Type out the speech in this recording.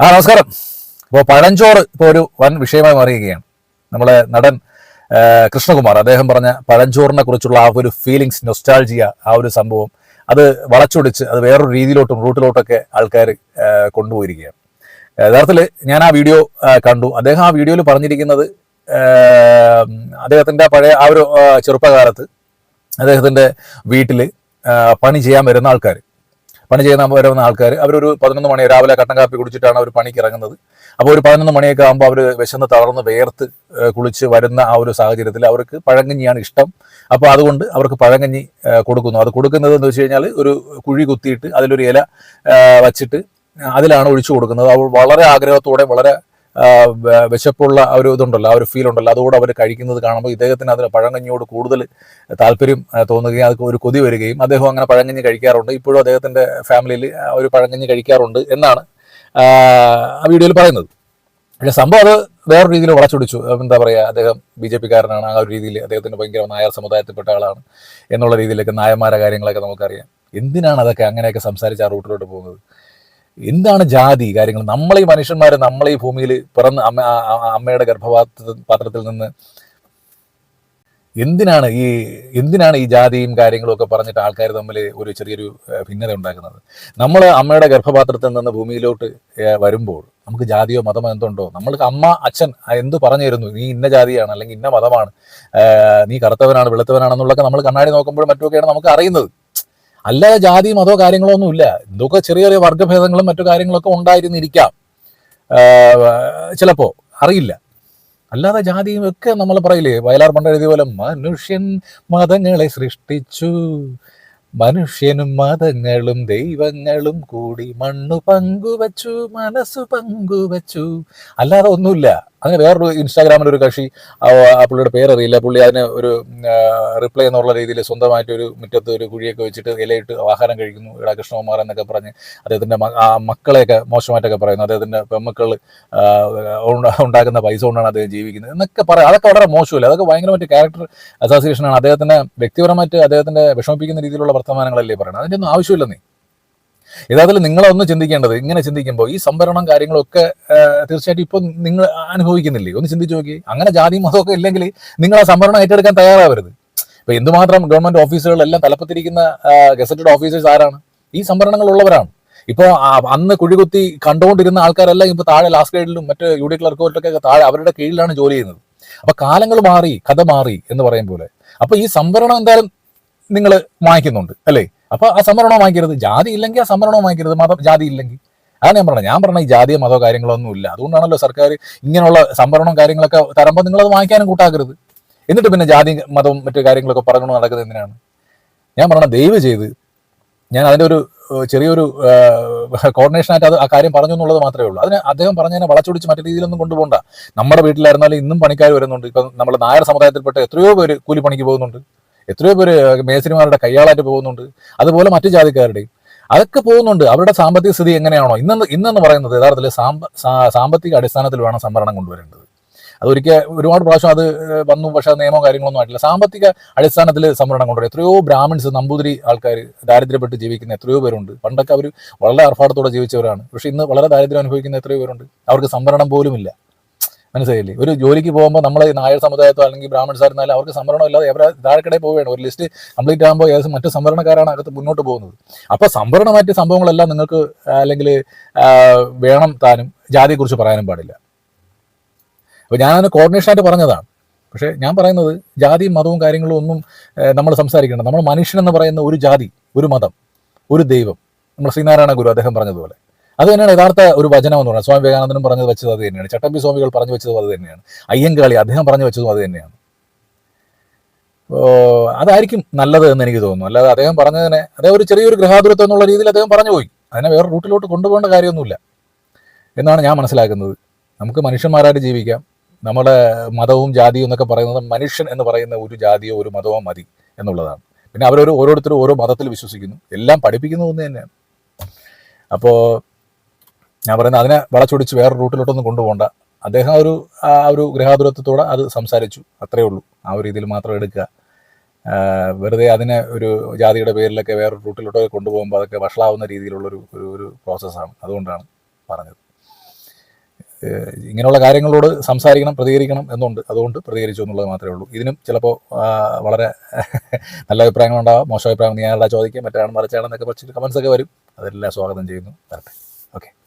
ആ നമസ്കാരം. ഇപ്പോൾ പഴഞ്ചോറ് ഇപ്പോൾ ഒരു വൻ വിഷയമായി മാറിയിരിക്കുകയാണ്. നമ്മളെ നടൻ കൃഷ്ണകുമാർ. അദ്ദേഹം പറഞ്ഞ പഴഞ്ചോറിനെ കുറിച്ചുള്ള ആ ഒരു ഫീലിങ്സ് നൊസ്റ്റാൾജിയ ആ ഒരു സംഭവം അത് വളച്ചൊടിച്ച് അത് വേറൊരു രീതിയിലോട്ടും റൂട്ടിലോട്ടൊക്കെ ആൾക്കാർ കൊണ്ടുപോയിരിക്കുകയാണ്. യഥാർത്ഥത്തിൽ ഞാൻ ആ വീഡിയോ കണ്ടു. അദ്ദേഹം ആ വീഡിയോയിൽ പറഞ്ഞിരിക്കുന്നത് അദ്ദേഹത്തിന്റെ പഴയ ആ ഒരു ചെറുപ്പകാലത്ത് അദ്ദേഹത്തിന്റെ വീട്ടിൽ പണി ചെയ്യാൻ വരുന്ന ആൾക്കാർ പണി ചെയ്യുന്ന വരുന്ന ആൾക്കാർ അവരൊരു പതിനൊന്ന് മണി രാവിലെ കട്ടൻ കാപ്പി കുടിച്ചിട്ടാണ് അവർ പണിക്ക് ഇറങ്ങുന്നത് അപ്പോൾ ഒരു പതിനൊന്ന് മണിയൊക്കെ ആകുമ്പോൾ അവർ വിശന്ന് തളർന്ന് വേർത്ത് കുളിച്ച് വരുന്ന ആ ഒരു സാഹചര്യത്തിൽ അവർക്ക് പഴങ്കഞ്ഞിയാണ് ഇഷ്ടം. അപ്പോൾ അതുകൊണ്ട് അവർക്ക് പഴങ്കഞ്ഞി കൊടുക്കുന്നു. അത് കൊടുക്കുന്നത് എന്ന് വെച്ച് കഴിഞ്ഞാൽ ഒരു കുഴി കുത്തിയിട്ട് അതിലൊരു ഇല വച്ചിട്ട് അതിലാണ് ഒഴിച്ചു കൊടുക്കുന്നത്. അവൾ വളരെ ആഗ്രഹത്തോടെ വളരെ വിശപ്പുള്ള ഒരു ഇതുണ്ടല്ലോ ആ ഒരു ഫീൽ ഉണ്ടല്ലോ. അതുകൂടെ അവർ കഴിക്കുന്നത് കാണുമ്പോൾ ഇദ്ദേഹത്തിന് അതിന് പഴങ്കഞ്ഞിയോട് കൂടുതൽ താല്പര്യം തോന്നുകയും അത് ഒരു കൊതി വരികയും അദ്ദേഹം അങ്ങനെ പഴങ്കഞ്ഞി കഴിക്കാറുണ്ട്. ഇപ്പോഴും അദ്ദേഹത്തിന്റെ ഫാമിലിയിൽ ഒരു പഴങ്കഞ്ഞി കഴിക്കാറുണ്ട് എന്നാണ് ആ വീഡിയോയിൽ പറയുന്നത്. പക്ഷേ സംഭവം അത് വേറൊരു രീതിയിൽ വളച്ചൊടിച്ചു. എന്താ പറയുക അദ്ദേഹം ബി ജെ പിക്കാരനാണ് ആ ഒരു രീതിയിൽ അദ്ദേഹത്തിന് ഭയങ്കര നായർ സമുദായത്തിൽപ്പെട്ട ആളാണ് എന്നുള്ള രീതിയിലൊക്കെ നായന്മാരെ കാര്യങ്ങളൊക്കെ നമുക്കറിയാം. എന്തിനാണ് അതൊക്കെ അങ്ങനെയൊക്കെ സംസാരിച്ച് ആ റൂട്ടിലോട്ട് പോകുന്നത്? എന്താണ് ജാതി കാര്യങ്ങൾ? നമ്മളെ ഈ മനുഷ്യന്മാർ നമ്മളെ ഈ ഭൂമിയിൽ പിറന്ന് അമ്മ അമ്മയുടെ ഗർഭപാത്ര പാത്രത്തിൽ നിന്ന് എന്തിനാണ് ഈ എന്തിനാണ് ഈ ജാതിയും കാര്യങ്ങളും ഒക്കെ പറഞ്ഞിട്ട് ആൾക്കാർ തമ്മിൽ ഒരു ചെറിയൊരു ഭിന്നത ഉണ്ടാക്കുന്നത്? നമ്മൾ അമ്മയുടെ ഗർഭപാത്രത്തിൽ നിന്ന് ഭൂമിയിലോട്ട് വരുമ്പോൾ നമുക്ക് ജാതിയോ മതമോ എന്തുണ്ടോ നമ്മൾക്ക് അമ്മ അച്ഛൻ എന്ത് പറഞ്ഞു തരുന്നു? നീ ഇന്ന ജാതിയാണ് അല്ലെങ്കിൽ ഇന്ന മതമാണ് നീ കറുത്തവനാണ് വെളുത്തവനാണെന്നുള്ളൊക്കെ നമ്മൾ കണ്ണാടി നോക്കുമ്പോൾ മറ്റുമൊക്കെയാണ് നമുക്ക് അറിയുന്നത്. അല്ലാതെ ജാതി മതോ കാര്യങ്ങളോ ഒന്നും ഇല്ല. എന്തൊക്കെ ചെറിയ ചെറിയ വർഗഭേദങ്ങളും മറ്റു കാര്യങ്ങളൊക്കെ ഉണ്ടായിരുന്നിരിക്കാം. ചിലപ്പോൾ ചിലപ്പോ അറിയില്ല. അല്ലാതെ ജാതിയും ഒക്കെ നമ്മൾ പറയില്ലേ വയലാർ പണ്ട് എഴുതിയ പോലെ മനുഷ്യൻ മതങ്ങളെ സൃഷ്ടിച്ചു. മനുഷ്യനും മതങ്ങളും ദൈവങ്ങളും കൂടി മണ്ണു പങ്കുവച്ചു മനസ്സു പങ്കുവച്ചു. അല്ലാതെ ഒന്നുമില്ല. അങ്ങനെ വേറൊരു ഇൻസ്റ്റാഗ്രാമിൽ ഒരു കക്ഷി ആ പുള്ളിയുടെ പേരറിയില്ല. പുള്ളി അതിന് ഒരു റിപ്ലൈ എന്നുള്ള രീതിയിൽ സ്വന്തമായിട്ട് ഒരു മുറ്റത്ത് ഒരു കുഴിയൊക്കെ വെച്ചിട്ട് ഇലയിട്ട് ആഹാരം കഴിക്കുന്നു. ഇവിടെ കൃഷ്ണകുമാർ എന്നൊക്കെ പറഞ്ഞ് അദ്ദേഹത്തിന്റെ ആ മക്കളെയൊക്കെ മോശമായിട്ടൊക്കെ പറയുന്നു. അദ്ദേഹത്തിന്റെ പെമ്മക്കൾ ഉണ്ടാക്കുന്ന പൈസ കൊണ്ടാണ് അദ്ദേഹം ജീവിക്കുന്നത് എന്നൊക്കെ പറയാം അതൊക്കെ വളരെ മോശമല്ല? അതൊക്കെ ഭയങ്കരമായിട്ട് ക്യാരക്ടർ അസോസിയേഷനാണ് അദ്ദേഹത്തിന് വ്യക്തിപരമായിട്ട് അദ്ദേഹത്തിന്റെ വിഷമിപ്പിക്കുന്ന രീതിയിലുള്ള വർത്തമാനങ്ങളല്ലേ പറയണം? അതിന്റെ ഒന്നും ആവശ്യമില്ലെന്നേ യഥാർത്ഥത്തിൽ നിങ്ങളൊന്ന് ചിന്തിക്കേണ്ടത് ഇങ്ങനെ ചിന്തിക്കുമ്പോൾ ഈ സംവരണം കാര്യങ്ങളൊക്കെ തീർച്ചയായിട്ടും ഇപ്പം നിങ്ങൾ അനുഭവിക്കുന്നില്ലേ? ഒന്ന് ചിന്തിച്ചു നോക്കി. അങ്ങനെ ജാതി മതമൊക്കെ ഇല്ലെങ്കിൽ നിങ്ങൾ ആ സംവരണം ഏറ്റെടുക്കാൻ തയ്യാറാവരുത്. ഇപ്പൊ എന്തുമാത്രം ഗവൺമെന്റ് ഓഫീസുകളിലെല്ലാം തലപ്പത്തിരിക്കുന്ന ഗസറ്റഡ് ഓഫീസേഴ്സ് ആരാണ്? ഈ സംവരണങ്ങൾ ഉള്ളവരാണ് ഇപ്പോൾ അന്ന് കുഴികുത്തി കണ്ടുകൊണ്ടിരുന്ന ആൾക്കാരെല്ലാം ഇപ്പോൾ താഴെ ലാസ്റ്റ് ഗ്രേഡിലും മറ്റ് യു ഡി ക്ലർക്കോട്ടൊക്കെ താഴെ അവരുടെ കീഴിലാണ് ജോലി ചെയ്യുന്നത്. അപ്പൊ കാലങ്ങൾ മാറി കഥ മാറി എന്ന് പറയും പോലെ. അപ്പൊ ഈ സംവരണം എന്തായാലും നിങ്ങൾ വാങ്ങിക്കുന്നുണ്ട് അല്ലേ? അപ്പൊ ആ സംവരണം വാങ്ങിക്കരുത്. ജാതി ഇല്ലെങ്കിൽ ആ സംവരണം വാങ്ങിക്കരുത്. മതം ജാതി ഇല്ലെങ്കിൽ. അതാണ് ഞാൻ പറഞ്ഞത്. ഞാൻ പറഞ്ഞ ഈ ജാതിയോ മതോ കാര്യങ്ങളൊന്നും ഇല്ല. അതുകൊണ്ടാണല്ലോ സർക്കാർ ഇങ്ങനെയുള്ള സംവരണം കാര്യങ്ങളൊക്കെ തരുമ്പോൾ നിങ്ങളത് വാങ്ങിക്കാനും കൂട്ടാക്കരുത്. എന്നിട്ട് പിന്നെ ജാതി മതവും മറ്റു കാര്യങ്ങളൊക്കെ പറഞ്ഞു നടക്കുന്നത് എന്തിനാണ്? ഞാൻ പറഞ്ഞ ദയവ് ചെയ്ത് ഞാൻ അതിന്റെ ഒരു ചെറിയൊരു കോർഡിനേഷനായിട്ട് അത് ആ കാര്യം പറഞ്ഞു എന്നുള്ളത് മാത്രമേ ഉള്ളൂ. അതിന് അദ്ദേഹം പറഞ്ഞതിനെ വളച്ചൊടിച്ച് മറ്റു രീതിയിലൊന്നും കൊണ്ടുപോകണ്ട. നമ്മുടെ വീട്ടിലായിരുന്നാലും ഇന്നും പണിക്കാർ വരുന്നുണ്ട്. ഇപ്പം നമ്മൾ നായർ സമുദായത്തിൽപ്പെട്ട എത്രയോ പേര് കൂലിപ്പണിക്ക് പോകുന്നുണ്ട്. എത്രയോ പേര് മേസ്ത്രിമാരുടെ കയ്യാളായിട്ട് പോകുന്നുണ്ട്. അതുപോലെ മറ്റു ജാതിക്കാരുടെയും. അതൊക്കെ പോകുന്നുണ്ട്. അവരുടെ സാമ്പത്തിക സ്ഥിതി എങ്ങനെയാണോ? ഇന്നെന്ന് ഇന്നെന്ന് പറയുന്നത് യഥാർത്ഥത്തിൽ സാമ്പ സാമ്പത്തിക അടിസ്ഥാനത്തിൽ വേണം സംവരണം കൊണ്ടുവരേണ്ടത്. അതൊരിക്കൽ ഒരുപാട് പ്രാവശ്യം അത് വന്നു. പക്ഷേ നിയമം കാര്യങ്ങളൊന്നും ആയിട്ടില്ല. സാമ്പത്തിക അടിസ്ഥാനത്തിൽ സംവരണം കൊണ്ടുവരും. എത്രയോ ബ്രാഹ്മിൺസ് നമ്പൂതിരി ആൾക്കാർ ദാരിദ്ര്യപ്പെട്ട് ജീവിക്കുന്ന എത്രയോ പേരുണ്ട്. പണ്ടൊക്കെ അവർ വളരെ ആർഭാടത്തോടെ ജീവിച്ചവരാണ്. പക്ഷേ ഇന്ന് വളരെ ദാരിദ്ര്യം അനുഭവിക്കുന്ന എത്രയോ പേരുണ്ട്. അവർക്ക് സംവരണം പോലും ഇല്ല മനസ്സിലായില്ലേ? ഒരു ജോലിക്ക് പോകുമ്പോൾ നമ്മൾ നായർ സമുദായത്തോ അല്ലെങ്കിൽ ബ്രാഹ്മൺസ് ആയിരുന്നാലും അവർക്ക് സംവരണം ഇല്ലാതെ അവരെ താഴെക്കടയിൽ പോവുകയാണ്. ഒരു ലിസ്റ്റ് കംപ്ലീറ്റ് ആകുമ്പോൾ ഏകദേശം മറ്റു സംവരണക്കാരാണ് അകത്ത് മുന്നോട്ട് പോകുന്നത്. അപ്പോൾ സംവരണമായിട്ട് സംഭവങ്ങളെല്ലാം നിങ്ങൾക്ക് അല്ലെങ്കിൽ വേണം താനും ജാതിയെക്കുറിച്ച് പറയാനും പാടില്ല. അപ്പോൾ ഞാനതിന് കോർഡിനേഷനായിട്ട് പറഞ്ഞതാണ്. പക്ഷേ ഞാൻ പറയുന്നത് ജാതിയും മതവും കാര്യങ്ങളും ഒന്നും നമ്മൾ സംസാരിക്കേണ്ട. നമ്മൾ മനുഷ്യനെന്ന് പറയുന്ന ഒരു ജാതി ഒരു മതം ഒരു ദൈവം. നമ്മൾ ശ്രീനാരായണ ഗുരു അദ്ദേഹം പറഞ്ഞതുപോലെ. അത് തന്നെയാണ് യഥാർത്ഥ ഒരു വചനം എന്ന് പറയുന്നത് സ്വാമി വിവേകാനന്ദനും പറഞ്ഞു വെച്ചത് അത് തന്നെയാണ്. ചട്ടമ്പി സ്വാമികൾ പറഞ്ഞു വെച്ചതും അത് തന്നെയാണ്. അയ്യങ്കാളി അദ്ദേഹം പറഞ്ഞു വെച്ചതും അത് തന്നെയാണ്. അതായിരിക്കും നല്ലത് എന്ന് എനിക്ക് തോന്നുന്നു. അല്ലാതെ അദ്ദേഹം പറഞ്ഞതിനെ അദ്ദേഹം ഒരു ചെറിയൊരു ഗൃഹാതുരത്വം എന്നുള്ള രീതിയിൽ അദ്ദേഹം പറഞ്ഞു പോയി. അതിനെ വേറെ റൂട്ടിലോട്ട് കൊണ്ടുപോകേണ്ട കാര്യമൊന്നുമില്ല. എന്നാണ് ഞാൻ മനസ്സിലാക്കുന്നത്. നമുക്ക് മനുഷ്യന്മാരായിട്ട് ജീവിക്കാം. നമ്മുടെ മതവും ജാതിയും എന്നൊക്കെ പറയുന്നത് മനുഷ്യൻ എന്ന് പറയുന്ന ഒരു ജാതിയോ ഒരു മതമോ മതി എന്നുള്ളതാണ്. പിന്നെ അവരൊരു ഓരോരുത്തരും ഓരോ മതത്തിൽ വിശ്വസിക്കുന്നു. എല്ലാം പഠിപ്പിക്കുന്നത് ഒന്ന് തന്നെയാണ്. അപ്പോൾ ഞാൻ പറയുന്നത് അതിനെ വളച്ചൊടിച്ച് വേറെ റൂട്ടിലോട്ടൊന്നും കൊണ്ടുപോകണ്ട. അദ്ദേഹം ഒരു ആ ഒരു ഗൃഹാതുരത്വത്തോടെ അത് സംസാരിച്ചു. അത്രേ ഉള്ളൂ. ആ ഒരു രീതിയിൽ മാത്രം എടുക്കുക. വെറുതെ അതിനെ ഒരു ജാതിയുടെ പേരിലൊക്കെ വേറെ റൂട്ടിലോട്ടൊക്കെ കൊണ്ടുപോകുമ്പോൾ അതൊക്കെ വഷളാവുന്ന രീതിയിലുള്ളൊരു ഒരു ഒരു പ്രോസസ്സാണ്. അതുകൊണ്ടാണ് പറഞ്ഞത്. ഇങ്ങനെയുള്ള കാര്യങ്ങളോട് സംസാരിക്കണം പ്രതികരിക്കണം എന്നുണ്ട്. അതുകൊണ്ട് പ്രതികരിച്ചു എന്നുള്ളത് മാത്രമേ ഉള്ളൂ. ഇതിനും ചിലപ്പോൾ വളരെ നല്ല അഭിപ്രായങ്ങളുണ്ടാവാം. മോശം അഭിപ്രായം നീ ആരുടെ ചോദിക്കാം മറ്റാണ് മറിച്ചാണെന്നൊക്കെ കുറച്ച് കമൻസ് ഒക്കെ വരും. അതെല്ലാം സ്വാഗതം ചെയ്യുന്നു. വരട്ടെ. ഓക്കെ